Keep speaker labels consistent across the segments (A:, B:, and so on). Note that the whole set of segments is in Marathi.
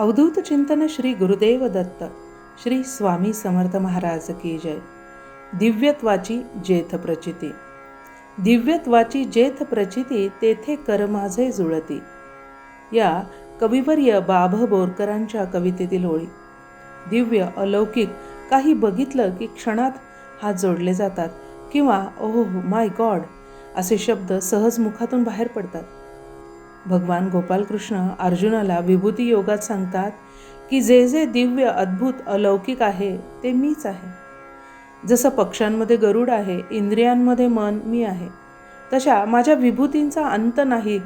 A: अवधूत चिंतन श्री गुरुदेव दत्त श्री स्वामी समर्थ महाराज की जय. दिव्यत्वाची जेथ प्रचिती. दिव्यत्वाची जेथ प्रचिती तेथे कर माझे जुळती. या कविवर्य बाभ बोरकरांच्या कवितेतील ओळी. दिव्य अलौकिक काही बघितलं की क्षणात हात जोडले जातात किंवा ओह माय गॉड असे शब्द सहज मुखातून बाहेर पडतात. भगवान गोपालकृष्ण अर्जुनाला विभूती योगात सांगतात की जे जे दिव्य अद्भुत अलौकिक आहे ते मीच आहे. जसं पक्ष्यांमध्ये गरुड आहे इंद्रियांमध्ये मन मी आहे तशा माझ्या विभूतींचा अंत नाही.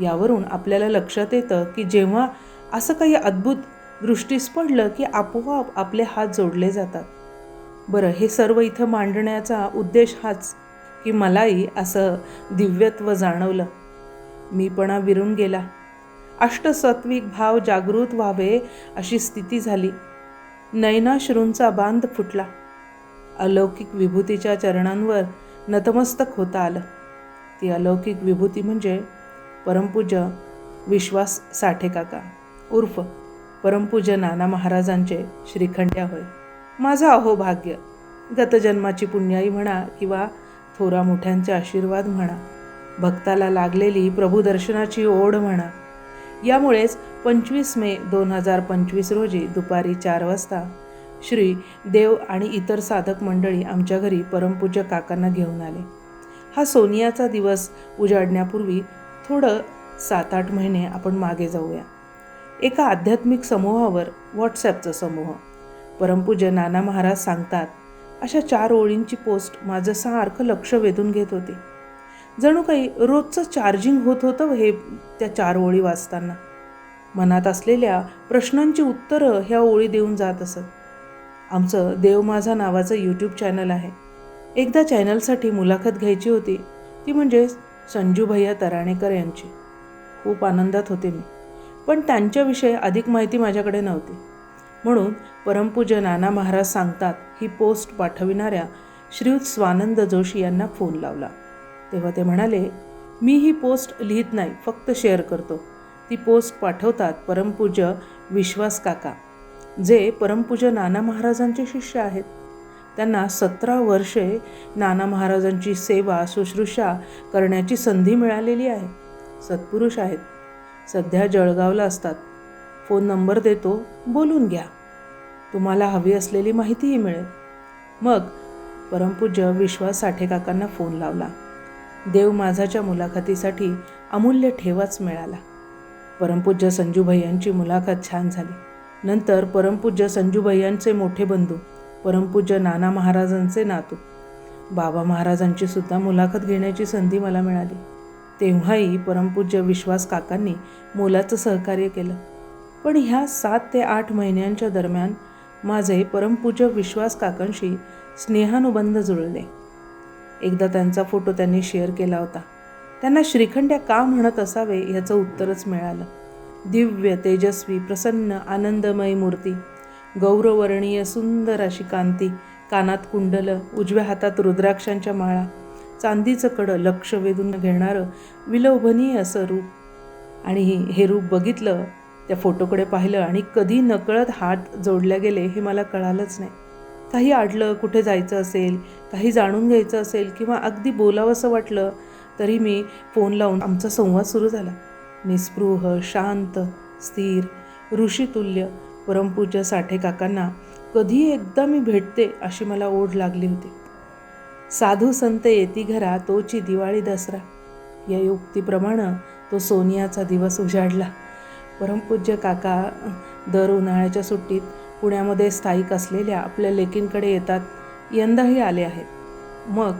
A: यावरून आपल्याला लक्षात येतं की जेव्हा असं काही अद्भुत दृष्टीस पडलं की आपोआप आपले हात जोडले जातात. बरं हे सर्व इथं मांडण्याचा उद्देश हाच की मलाही असं दिव्यत्व जाणवलं. मीपणा विरून गेला. अष्टसत्विक भाव जागृत व्हावे अशी स्थिती झाली. नयनाश्रूंचा बांध फुटला. अलौकिक विभूतीच्या चरणांवर नतमस्तक होता आलं. ती अलौकिक विभूती म्हणजे परमपूज्य विश्वास साठे काका. उर्फ परमपूज्य नाना महाराजांचे श्रीखंड्या होय. माझं अहोभाग्य गतजन्माची पुण्याई म्हणा किंवा थोरा मोठ्यांचे आशीर्वाद म्हणा भक्ताला लागलेली प्रभुदर्शनाची ओढ म्हणा. यामुळेच पंचवीस मे दोन हजार पंचवीस रोजी दुपारी चार वाजता श्री देव आणि इतर साधक मंडळी आमच्या घरी परमपूज्य काकांना घेऊन आले. हा सोनियाचा दिवस उजाडण्यापूर्वी थोडं सात आठ महिने आपण मागे जाऊया. एका आध्यात्मिक समूहावर व्हॉट्सॲपचा समूह. परमपूज्य नाना महाराज सांगतात अशा चार ओळींची पोस्ट माझं सारखं लक्ष वेधून घेत होती. जणू काही रोजचं चार्जिंग होत होतं हे त्या चार ओळी वाचताना. मनात असलेल्या प्रश्नांची उत्तरं ह्या ओळी देऊन जात असत. आमचं देव माझा नावाचं यूट्यूब चॅनल आहे. एकदा चॅनलसाठी मुलाखत घ्यायची होती ती म्हणजे संजू भैया तराणेकर यांची. खूप आनंदात होते मी पण त्यांच्याविषयी अधिक माहिती माझ्याकडे नव्हती. म्हणून परमपूज्य नाना महाराज सांगतात ही पोस्ट पाठविणाऱ्या श्रीयुत स्वानंद जोशी यांना फोन लावला. तेव्हा ते म्हणाले मी ही पोस्ट लिहित नाही फक्त शेअर करतो. ती पोस्ट पाठवतात परमपूज्य विश्वास काका जे परमपूज्य नाना महाराजांचे शिष्य आहेत. त्यांना सतरा वर्षे नाना महाराजांची सेवा शुश्रूषा करण्याची संधी मिळालेली आहे. सत्पुरुष आहेत. सध्या जळगावला असतात. फोन नंबर देतो बोलून घ्या. तुम्हाला हवी असलेली माहितीही मिळेल. मग परमपूज्य विश्वास साठे काकांना फोन लावला. देव माझाच्या मुलाखतीसाठी अमूल्य ठेवाच मिळाला. परमपूज्य संजूभाई यांची मुलाखत छान झाली. नंतर परमपूज्य संजूभैयांचे मोठे बंधू परमपूज्य नाना महाराजांचे नातू. बाबा महाराजांची सुद्धा मुलाखत घेण्याची संधी मला मिळाली. तेव्हाही परमपूज्य विश्वास काकांनी मोलाचं सहकार्य केलं. पण ह्या सात ते आठ महिन्यांच्या दरम्यान माझे परमपूज्य विश्वास काकांशी स्नेहानुबंध जुळले. एकदा त्यांचा फोटो त्यांनी शेअर केला होता. त्यांना श्रीखंड्या का म्हणत असावे याचं उत्तरच मिळालं. दिव्य तेजस्वी प्रसन्न आनंदमयी मूर्ती गौरवर्णीय सुंदर अशी कांती कानात कुंडलं उजव्या हातात रुद्राक्षांच्या माळा चांदीचं कडं लक्ष वेधून घेणारं विलोभनीय असं रूप. आणि हे रूप बघितलं त्या फोटोकडे पाहिलं आणि कधी नकळत हात जोडल्या गेले हे मला कळालंच नाही. काही आडलं कुठे जायचं असेल काही जाणून घ्यायचं असेल किंवा अगदी बोलावंसं वाटलं तरी मी फोन लावून आमचा संवाद सुरू झाला. निस्पृह शांत स्थिर ऋषितुल्य परमपूज्य साठे काकांना कधी एकदा मी भेटते अशी मला ओढ लागली होती. साधू संत येती घरा तोची दिवाळी दसरा. या युक्तीप्रमाणे तो सोनियाचा दिवस उजाडला. परमपूज्य काका दर उन्हाळ्याच्या सुट्टीत पुण्यामध्ये स्थायिक असलेल्या आपल्या लेकींकडे येतात यंदाही आले आहेत. मग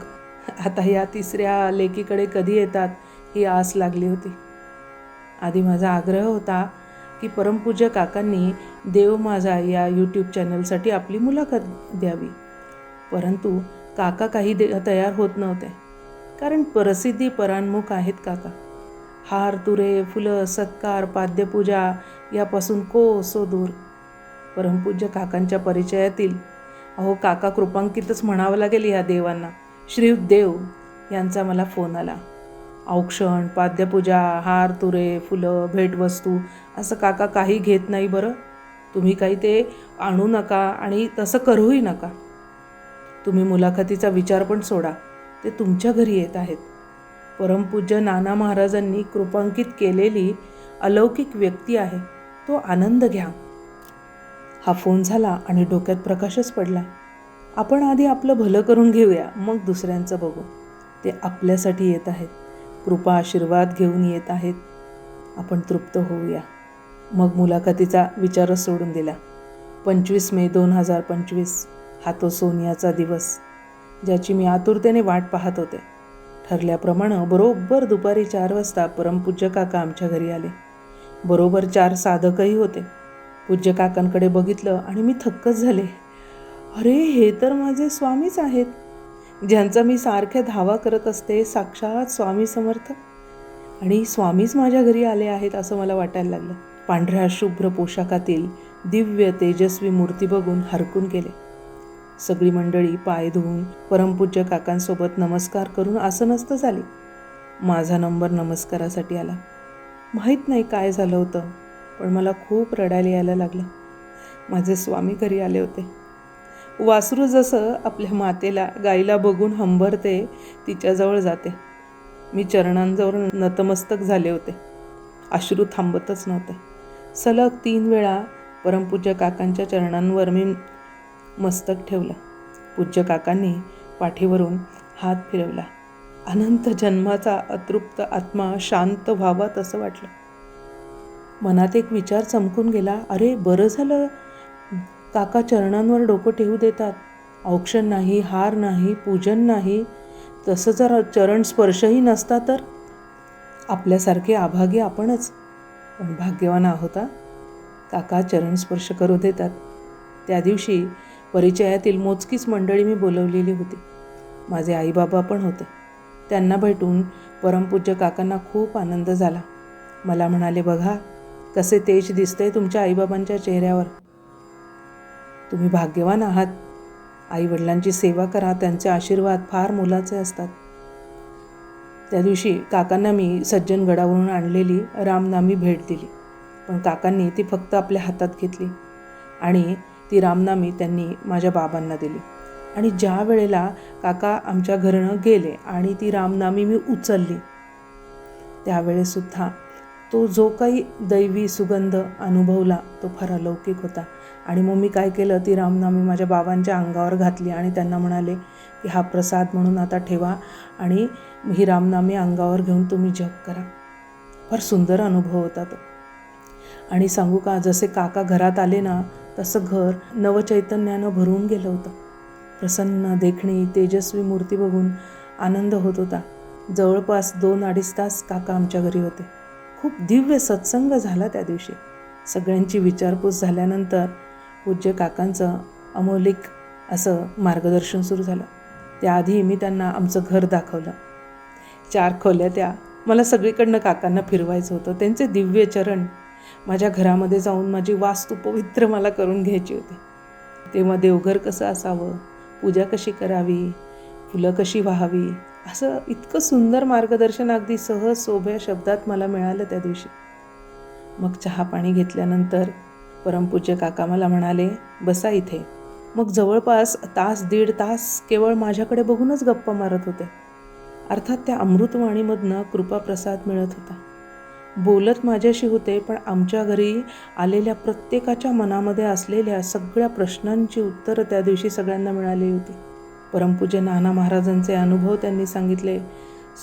A: आता या तिसऱ्या लेकीकडे कधी येतात ही आस लागली होती. आधी माझा आग्रह होता की परमपूज्य काकांनी देव माझा या यूट्यूब चॅनलसाठी आपली मुलाखत द्यावी. परंतु काका काही दे तयार होत नव्हते. कारण प्रसिद्धी परान्मुख आहेत काका. हार तुरे फुलं सत्कार पाद्यपूजा यापासून कोसो दूर. परमपूज्य काकांच्या परिचयातील. अहो काका कृपांकितच म्हणावं लागेल ह्या देवांना. श्रीदेव देव यांचा मला फोन आला. औक्षण पाद्यपूजा हार तुरे फुलं भेटवस्तू असं काका काही घेत नाही बरं? तुम्ही काही ते आणू नका आणि तसं करूही नका. तुम्ही मुलाखतीचा विचार पण सोडा. ते तुमच्या घरी येत आहेत. परमपूज्य नाना महाराजांनी कृपांकित केलेली अलौकिक व्यक्ती आहे. तो आनंद घ्या. हा फोन झाला आणि डोक्यात प्रकाशच पडला. आपण आधी आपलं भलं करून घेऊया मग दुसऱ्यांचं बघू. ते आपल्यासाठी येत आहेत. कृपा आशीर्वाद घेऊन येत आहेत. आपण तृप्त होऊया. मग मुलाखतीचा विचारच सोडून दिला. पंचवीस मे दोन हजार पंचवीस. हा तो सोनियाचा दिवस ज्याची मी आतुरतेने वाट पाहत होते. ठरल्याप्रमाणे बरोबर दुपारी चार वाजता परमपूज्य काका आमच्या घरी आले. बरोबर चार साधकही होते. पूज्य काकांकडे बघितलं आणि मी थक्कच झाले. अरे हे तर माझे स्वामीच आहेत. ज्यांचा मी सारख्या धावा करत असते साक्षात स्वामी समर्थ. आणि स्वामीच माझ्या घरी आले आहेत असं मला वाटायला लागलं. पांढऱ्या शुभ्र पोशाखातील दिव्य तेजस्वी मूर्ती बघून हरकून गेले. सगळी मंडळी पाय धुवून परमपूज्य काकांसोबत नमस्कार करून आसनस्थ झाली. माझा नंबर नमस्कारासाठी आला. माहीत नाही काय झालं होतं. पण मला खूप रडायला यायला लागलं. माझे स्वामी घरी आले होते. वासरू जसं आपल्या मातेला गाईला बघून हंबरते तिच्याजवळ जाते. मी चरणांजवळ नतमस्तक झाले होते. अश्रू थांबतच नव्हते. सलग तीन वेळा परमपूज्य काकांच्या चरणांवर मी मस्तक ठेवलं. पूज्य काकांनी पाठीवरून हात फिरवला. अनंत जन्माचा अतृप्त आत्मा शांत व्हावा तसं वाटलं. मनात एक विचार चमकून गेला अरे बरं झालं. काका चरणांवर डोकं ठेवू देतात. औक्षण नाही हार नाही पूजन नाही. तसं जर चरण स्पर्शही नसता तर? आपल्यासारखे आभागी आपणच. पण भाग्यवान आहोत काका चरण स्पर्श करू देतात. त्या दिवशी परिचयातील मोजकीच मंडळी मी बोलवलेली होती. माझे आईबाबा पण होते. त्यांना भेटून परमपूज्य काकांना खूप आनंद झाला. मला म्हणाले बघा कसे तेज दिसतंय तुमच्या आईबाबांच्या चेहऱ्यावर. तुम्ही भाग्यवान आहात. आईवडिलांची सेवा करा त्यांचे आशीर्वाद फार मोलाचे असतात. त्या दिवशी काकांना मी सज्जनगडावरून आणलेली रामनामी भेट दिली. पण काकांनी ती फक्त आपल्या हातात घेतली आणि ती रामनामी त्यांनी माझ्या बाबांना दिली. आणि ज्या वेळेला काका आमच्या घरनं गेले आणि ती रामनामी मी उचलली त्यावेळेसुद्धा तो जो काही दैवी सुगंध अनुभवला तो फार अलौकिक होता. आणि मग मी काय केलं ती रामनामी माझ्या बाबांच्या अंगावर घातली आणि त्यांना म्हणाले की हा प्रसाद म्हणून आता ठेवा आणि ही रामनामी अंगावर घेऊन तुम्ही जप करा. फार सुंदर अनुभव होता तो. आणि सांगू का जसे काका घरात आले ना तसं घर नवचैतन्यानं भरून गेलं होतं. प्रसन्न देखणी तेजस्वी मूर्ती बघून आनंद होत होता. जवळपास दोन अडीच तास काका आमच्या घरी होते. खूप दिव्य सत्संग झाला त्या दिवशी. सगळ्यांची विचारपूस झाल्यानंतर पूज्य काकांचं अमौलिक असं मार्गदर्शन सुरू झालं. त्याआधी मी त्यांना आमचं घर दाखवलं. चार खोल्या त्या. मला सगळीकडनं काकांना फिरवायचं होतं. त्यांचे दिव्य चरण माझ्या घरामध्ये जाऊन माझी वास्तू पवित्र मला करून घ्यायची होती. तेव्हा देवघर कसं असावं? पूजा कशी करावी? फुलं कशी व्हावी? असं इतकं सुंदर मार्गदर्शन अगदी सहज सोभ्या शब्दात मला मिळालं त्या दिवशी. मग चहा पाणी घेतल्यानंतर परमपूज्य काका मला म्हणाले बसा इथे. मग जवळपास तास दीड तास केवळ माझ्याकडे बघूनच गप्पा मारत होते. अर्थात त्या अमृतवाणीमधनं कृपाप्रसाद मिळत होता. बोलत माझ्याशी होते पण आमच्या घरी आलेल्या प्रत्येकाच्या मनामध्ये असलेल्या सगळ्या प्रश्नांची उत्तरं त्या दिवशी सगळ्यांना मिळाली होती. परमपूज्य नाना महाराजांचे अनुभव त्यांनी सांगितले.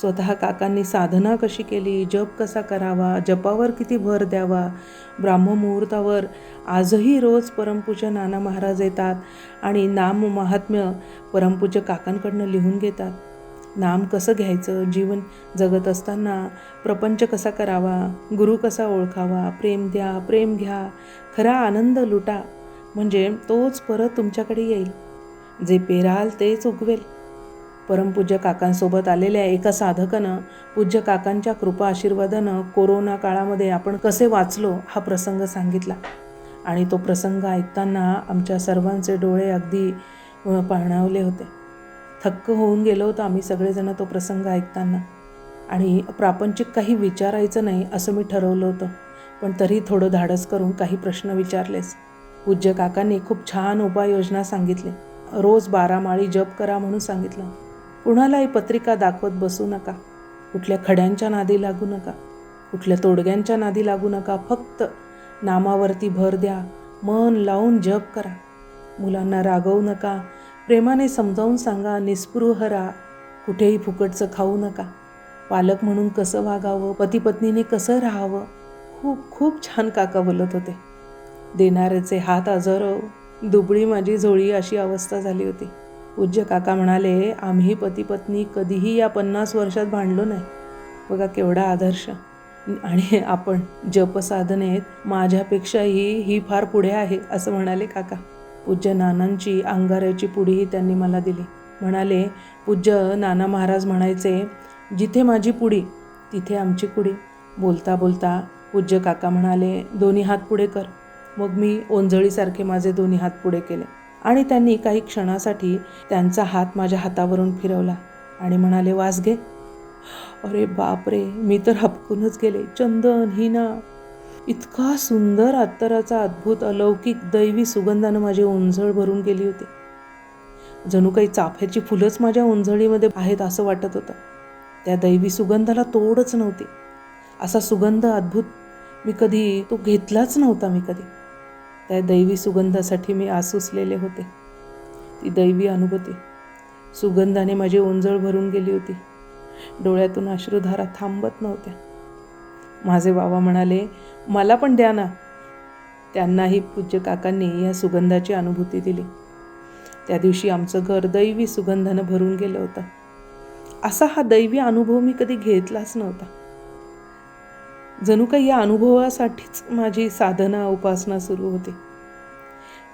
A: स्वतः काकांनी साधना कशी केली जप कसा करावा जपावर किती भर द्यावा ब्राह्ममुहूर्तावर आजही रोज परमपूज्य नाना महाराज येतात आणि नाम महात्म्य परमपूज्य काकांकडनं लिहून घेतात. नाम कसं घ्यायचं जीवन जगत असताना प्रपंच कसा करावा गुरु कसा ओळखावा प्रेम द्या प्रेम घ्या खरा आनंद लुटा म्हणजे तोच परत तुमच्याकडे येईल. जे पेराल तेच उगवेल परमपूज्य काकांसोबत आलेल्या एका साधकानं पूज्य काकांच्या कृपा आशीर्वादानं कोरोना काळामध्ये आपण कसे वाचलो हा प्रसंग सांगितला. आणि तो प्रसंग ऐकताना आमच्या सर्वांचे डोळे अगदी पाणावले होते. थक्क होऊन गेलो होतो आम्ही सगळेजण तो प्रसंग ऐकताना. आणि प्रापंचिक काही विचारायचं नाही असं मी ठरवलं होतं. पण तरी थोडं धाडस करून काही प्रश्न विचारलेस. पूज्य काकांनी खूप छान उपाययोजना सांगितली. रोज बारा माळी जप करा म्हणून सांगितलं. कुणालाही पत्रिका दाखवत बसू नका. कुठल्या खड्यांच्या नादी लागू नका. कुठल्या तोडग्यांच्या नादी लागू नका. फक्त नामावरती भर द्या. मन लावून जप करा. मुलांना रागवू नका. प्रेमाने समजावून सांगा निस्पृह राहा. कुठेही फुकटचं खाऊ नका. पालक म्हणून कसं वागावं? पती पत्नीने कसं राहावं? खूप खूप छान काका बोलत होते. देणाऱ्याचे हात आजरव. दुबळी माझी झोळी अशी अवस्था झाली होती. पूज्य काका म्हणाले आम्ही पती पत्नी कधीही या पन्नास वर्षात भांडलो नाही. बघा केवढा आदर्श. आणि आपण जपसाधनेत माझ्यापेक्षाही ही फार पुढे आहे असं म्हणाले काका. पूज्य नानांची अंगाऱ्याची पुडीही त्यांनी मला दिली. म्हणाले पूज्य नाना महाराज म्हणायचे जिथे माझी पुडी तिथे आमची कुडी. बोलता बोलता पूज्य काका म्हणाले दोन्ही हात पुढे कर. मग मी ओंजळीसारखे माझे दोन्ही हात पुढे केले आणि त्यांनी काही क्षणासाठी त्यांचा हात माझ्या हातावरून फिरवला आणि म्हणाले वास घे. अरे बापरे मी तर हपकूनच गेले. चंदन हिना. इतका सुंदर अत्तराचा अद्भुत अलौकिक दैवी सुगंधानं माझी ओंजळ भरून गेली होती. जणू काही चाफ्याची फुलंच माझ्या ओंजळीमध्ये आहेत असं वाटत होतं. त्या दैवी सुगंधाला तोडच नव्हती. असा सुगंध अद्भुत मी कधी तो घेतलाच नव्हता मी कधी. त्या दैवी सुगंधासाठी मी आसुसलेले होते. ती दैवी अनुभूती. सुगंधाने माझी ओंजळ भरून गेली होती. डोळ्यातून अश्रुधारा थांबत नव्हत्या. माझे बाबा म्हणाले मला पण द्या ना. त्यांनाही पूज्य काकांनी या सुगंधाची अनुभूती दिली. त्या दिवशी आमचं घर दैवी सुगंधानं भरून गेलं होतं. असा हा दैवी अनुभव मी कधी घेतलाच नव्हता. जणू काही या अनुभवासाठीच माझी साधना उपासना सुरू होती.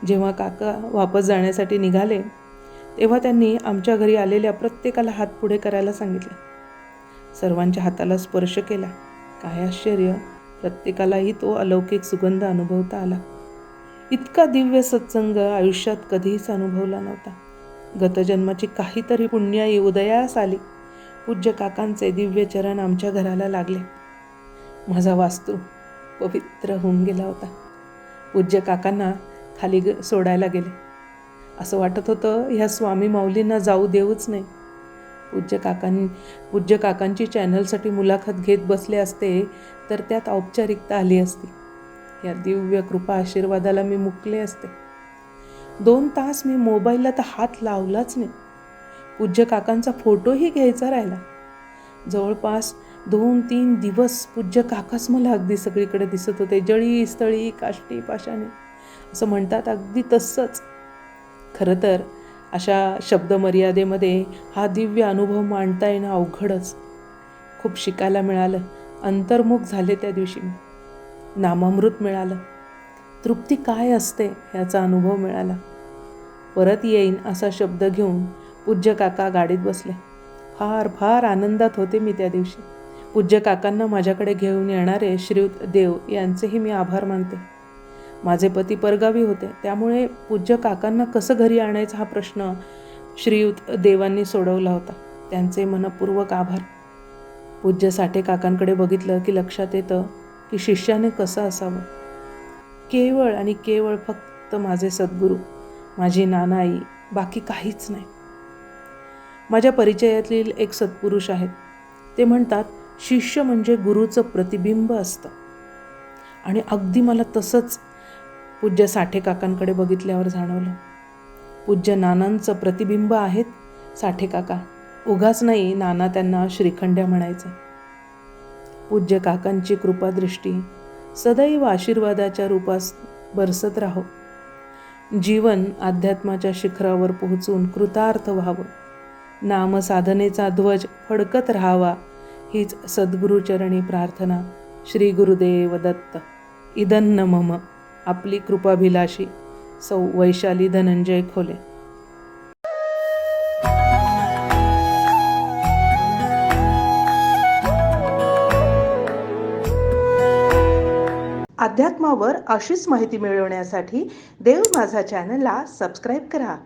A: जेव्हा काका वापस जाण्यासाठी निघाले तेव्हा त्यांनी आमच्या घरी आलेल्या प्रत्येकाला हात पुढे करायला सांगितले. सर्वांच्या हाताला स्पर्श केला. काय आश्चर्य! प्रत्येकालाही तो अलौकिक सुगंध अनुभवता आला. इतका दिव्य सत्संग आयुष्यात कधीच अनुभवला नव्हता. गतजन्माची काहीतरी पुण्याई उदयास आली. पूज्य काकांचे दिव्य चरण आमच्या घराला लागले. माझा वास्तू पवित्र होऊन गेला होता. पूज्य काकांना खाली ग सोडायला गेले. असं वाटत होतं ह्या स्वामी माऊलींना जाऊ देऊच नाही. पूज्य काकांनी पूज्य काकांची चॅनलसाठी मुलाखत घेत बसले असते तर त्यात औपचारिकता आली असती. या दिव्य कृपा आशीर्वादाला मी मुकले असते. दोन तास मी मोबाईलला तर हात लावलाच नाही. पूज्य काकांचा फोटोही घ्यायचा राहिला. जवळपास दोन तीन दिवस पूज्य काकाच मला अगदी सगळीकडे दिसत होते. जळी स्थळी काष्टी पाशाने असं म्हणतात अगदी तसंच. खरं तर अशा शब्दमर्यादेमध्ये हा दिव्य अनुभव मांडता येणं अवघडच. खूप शिकायला मिळालं. अंतर्मुख झाले त्या दिवशी नामामृत मिळालं. तृप्ती काय असते याचा अनुभव मिळाला. परत येईन असा शब्द घेऊन पूज्य काका गाडीत बसले. फार फार आनंदात होते मी त्या दिवशी. पूज्य काकांना माझ्याकडे घेऊन येणारे श्रीयुत देव यांचेही मी आभार मानते. माझे पती परगावी होते त्यामुळे पूज्य काकांना कसं घरी आणायचा हा प्रश्न श्रीयुत देवांनी सोडवला होता. त्यांचे मनपूर्वक आभार. पूज्य साठे काकांकडे बघितलं की लक्षात येतं की शिष्याने कसं असावं. केवळ आणि केवळ फक्त माझे सद्गुरू माझी नानाई बाकी काहीच नाही. माझ्या परिचयातील एक सत्पुरुष आहेत. ते म्हणतात शिष्य म्हणजे गुरुचं प्रतिबिंब असतं. आणि अगदी मला तसंच पूज्य साठे काकांकडे बघितल्यावर जाणवलं. पूज्य नानांचं प्रतिबिंब आहेत साठे काका. उगाच नाही नाना त्यांना श्रीखंड्या म्हणायचं. पूज्य काकांची कृपादृष्टी सदैव आशीर्वादाच्या रूपास बरसत राहो. जीवन अध्यात्माच्या शिखरावर पोहोचून कृतार्थ व्हावं. नामसाधनेचा ध्वज फडकत राहावा. हीच सद्गुरुचरणी प्रार्थना श्री गुरुदेव दत्त. इदन्न मम आपली कृपाभिलाषी सौ वैशाली धनंजय खोले. अध्यात्मावर अशीच माहिती मिळवण्यासाठी देव माझा चॅनलला सबस्क्राईब करा.